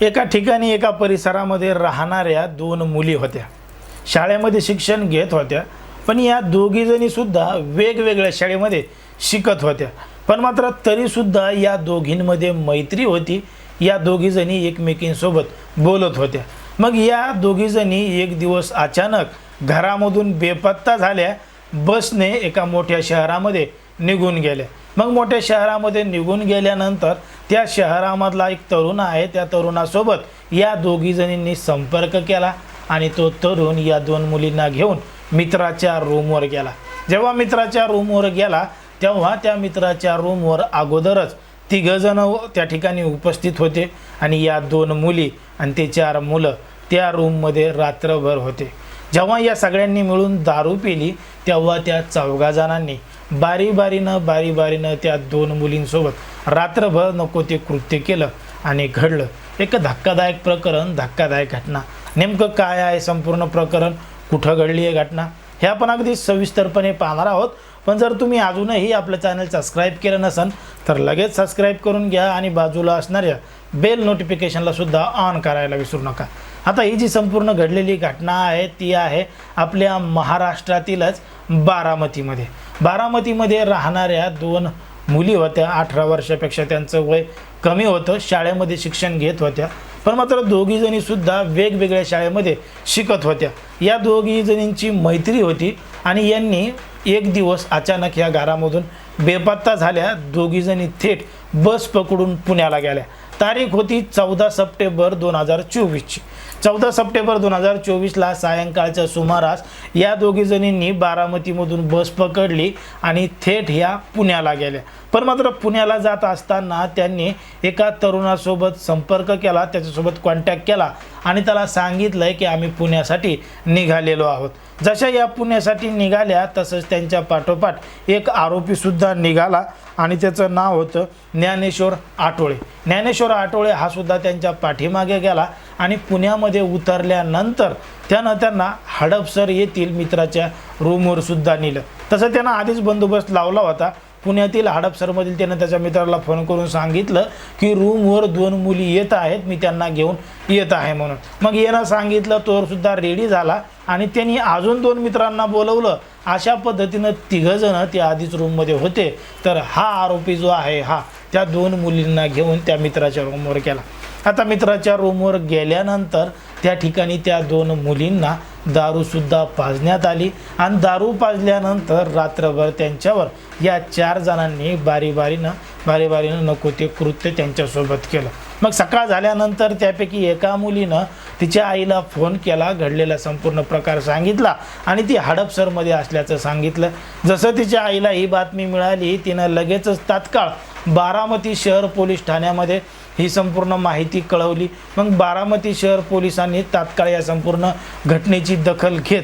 एका ठिकाणी एका परिसरामध्ये राहणाऱ्या दोन मुली होत्या. शाळेमध्ये शिक्षण घेत होत्या पण या दोघीजणीसुद्धा वेगवेगळ्या शाळेमध्ये शिकत होत्या. पण मात्र तरीसुद्धा या दोघींमध्ये मैत्री होती. या दोघीजणी एकमेकींसोबत बोलत होत्या. मग या दोघीजणी एक दिवस अचानक घरामधून बेपत्ता झाल्या. बसने एका मोठ्या शहरामध्ये निघून गेले. मग मोठ्या शहरामध्ये निघून गेल्यानंतर त्या शहरामधला एक तरुण आहे त्या तरुणासोबत या दोघीजणींनी संपर्क केला आणि तो तरुण या दोन मुलींना घेऊन मित्राच्या रूमवर गेला. जेव्हा मित्राच्या रूमवर गेला तेव्हा त्या मित्राच्या रूमवर अगोदरच तिघंजणं त्या ठिकाणी उपस्थित होते आणि या दोन मुली आणि ते चार मुलं त्या रूममध्ये रात्रभर होते. जेव्हा या सगळ्यांनी मिळून दारू पिली तेव्हा त्या चौघा जणांनी बारी बारीनं बारी बारीनं त्या दोन मुलींसोबत रात्रभर नको ते कृत्य केलं आणि घडलं. एक धक्कादायक प्रकरण धक्कादायक घटना. नेमकं काय आहे संपूर्ण प्रकरण? कुठं घडली आहे घटना? हे आपण अगदी सविस्तरपणे पाहणार आहोत. पण जर तुम्ही अजूनही आपलं चॅनल सबस्क्राईब केलं नसेल तर लगेच सबस्क्राईब करून घ्या आणि बाजूला असणाऱ्या बेल नोटिफिकेशनला सुद्धा ऑन करायला विसरू नका. आता ही जी संपूर्ण घडलेली घटना आहे ती आहे आपल्या महाराष्ट्रातीलच बारामतीमध्ये. बारामतीमध्ये राहणाऱ्या दोन मुली होत्या अठरा वर्षापेक्षा त्यांचं वय कमी होतं. शाळेमध्ये शिक्षण घेत होत्या. पण मात्र दोघीजणीसुद्धा वेगवेगळ्या शाळेमध्ये शिकत होत्या. या दोघीजणींची मैत्री होती आणि यांनी एक दिवस अचानक या घरामधून बेपत्ता झाल्या. दोघीजणी थेट बस पकडून पुण्याला गेल्या. तारीख होती चौदा सप्टेंबर दोन हजार चोवीसची. चौदा सप्टेंबर दोन हजार चोवीसला सायंकाळच्या सुमारास या दोघीजणींनी बारामतीमधून बस पकडली आणि थेट ह्या पुण्याला गेल्या. पण मात्र पुण्याला जात असताना त्यांनी एका तरुणासोबत संपर्क केला त्याच्यासोबत कॉन्टॅक्ट केला आणि त्याला सांगितलंय की आम्ही पुण्यासाठी निघालेलो आहोत. जशा या पुण्यासाठी निघाल्या तसंच त्यांच्या पाठोपाठ एक आरोपीसुद्धा निघाला आणि त्याचं नाव होतं ज्ञानेश्वर आटोळे ज्ञानेश्वर आटोळे हा सुद्धा त्यांच्या पाठीमागे गेला आणि पुण्या पाण्यामध्ये उतरल्यानंतर त्यानं त्यांना हडपसर येथील मित्राच्या रूमवर सुद्धा नेलं. तसं त्यानं आधीच बंदोबस्त लावला होता. पुण्यातील हडपसरमधील त्यानं त्याच्या मित्राला फोन करून सांगितलं की रूमवर दोन मुली येत आहेत मी त्यांना घेऊन येत आहे म्हणून. मग यानं सांगितलं तो सुद्धा रेडी झाला आणि त्यांनी अजून दोन मित्रांना बोलवलं. अशा पद्धतीनं तिघंजणं ते आधीच रूममध्ये होते. तर हा आरोपी जो आहे हा त्या दोन मुलींना घेऊन त्या मित्राच्या रूमवर केला आता मित्राच्या रूमवर गेल्यानंतर त्या ठिकाणी त्या दोन मुलींना दारूसुद्धा पाजण्यात आली. आणि दारू पाजल्यानंतर रात्रभर त्यांच्यावर या चार जणांनी बारीबारीनं बारीबारीनं नको ते कृत्य त्यांच्यासोबत केलं. मग सकाळ झाल्यानंतर त्यापैकी एका मुलीनं तिच्या आईला फोन केला घडलेला संपूर्ण प्रकार सांगितला आणि ती हडपसरमध्ये असल्याचं सांगितलं. जसं तिच्या आईला ही बातमी मिळाली तिनं लगेचच तात्काळ बारामती शहर पोलीस ठाण्यामध्ये ही संपूर्ण माहिती कळवली. मग बारामती शहर पोलिसांनी तात्काळ या संपूर्ण घटनेची दखल घेत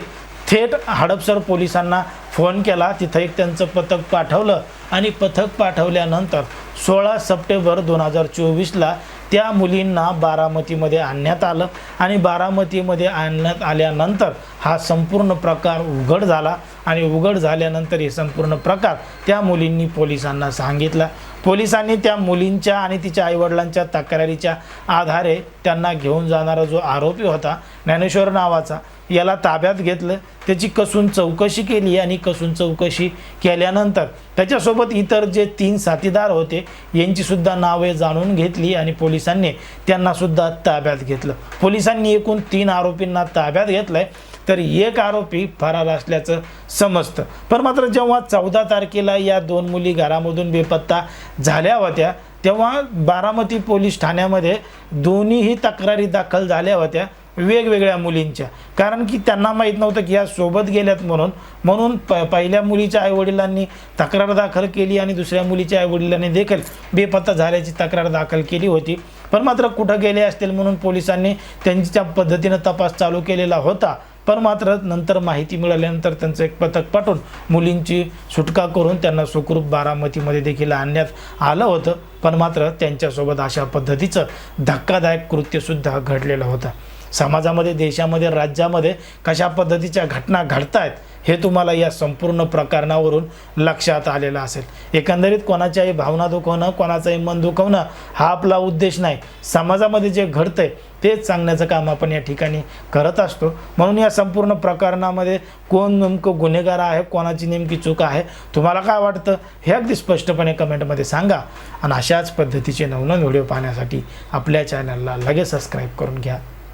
थेट हडपसर पोलिसांना फोन केला. तिथं एक त्यांचं पथक पाठवलं आणि पथक पाठवल्यानंतर सोळा सप्टेंबर दोन हजार चोवीसला त्या मुलींना बारामतीमध्ये आणण्यात आलं आणि बारामतीमध्ये आणण्यात आल्यानंतर हा संपूर्ण प्रकार उघड झाला. आणि उघड झाल्यानंतर हे संपूर्ण प्रकार त्या मुलींनी पोलिसांना सांगितला. पोलिसांनी त्या मुलींच्या आणि तिच्या आईवडिलांच्या तक्रारीच्या आधारे त्यांना घेऊन जाणारा जो आरोपी होता ज्ञानेश्वर नावाचा याला ताब्यात घेतलं. त्याची कसून चौकशी केली आणि कसून चौकशी केल्यानंतर त्याच्यासोबत इतर जे तीन साथीदार होते यांचीसुद्धा नावे जाणून घेतली आणि पोलिसांनी त्यांनासुद्धा ताब्यात घेतलं. पोलिसांनी एकूण तीन आरोपींना ताब्यात घेतलंय. तर एक आरोपी फरार असल्याचं समजतं. पण मात्र जेव्हा चौदा तारखेला या दोन मुली घरामधून बेपत्ता झाल्या होत्या तेव्हा बारामती पोलीस ठाण्यामध्ये दोन्हीही तक्रारी दाखल झाल्या होत्या वेगवेगळ्या मुलींच्या. कारण की त्यांना माहीत नव्हतं की या सोबत गेल्यात म्हणून म्हणून प पहिल्या मुलीच्या आईवडिलांनी तक्रार दाखल केली आणि दुसऱ्या मुलीच्या आईवडिलांनी देखील बेपत्ता झाल्याची तक्रार दाखल केली होती. पण मात्र कुठं गेले असतील म्हणून पोलिसांनी त्यांच्या पद्धतीनं तपास चालू केलेला होता. पण मात्र नंतर माहिती मिळाल्यानंतर त्यांचं एक पथक पाठवून मुलींची सुटका करून त्यांना सुखरूप बारामतीमध्ये देखील आणण्यात आलं होतं. पण मात्र त्यांच्यासोबत अशा पद्धतीचं धक्कादायक कृत्यसुद्धा घडलेलं होतं. समाजामध्ये देशामध्ये राज्यामध्ये कशा पद्धतीच्या घटना घडत आहेत हे तुम्हाला या संपूर्ण प्रकरणावरून लक्षात आलेलं असेल. एकंदरीत कोणाच्याही भावना दुखवणं कोणाचंही मन दुखवणं हा आपला उद्देश नाही. समाजामध्ये जे घडतंय तेच सांगण्याचं काम आपण या ठिकाणी करत असतो. म्हणून या संपूर्ण प्रकरणामध्ये कोण नेमकं गुन्हेगार आहे कोणाची नेमकी चूक आहे तुम्हाला काय वाटतं हे अगदी स्पष्टपणे कमेंटमध्ये सांगा. आणि अशाच पद्धतीचे नवनवीन व्हिडिओ पाहण्यासाठी आपल्या चॅनलला लगेच सबस्क्राईब करून घ्या.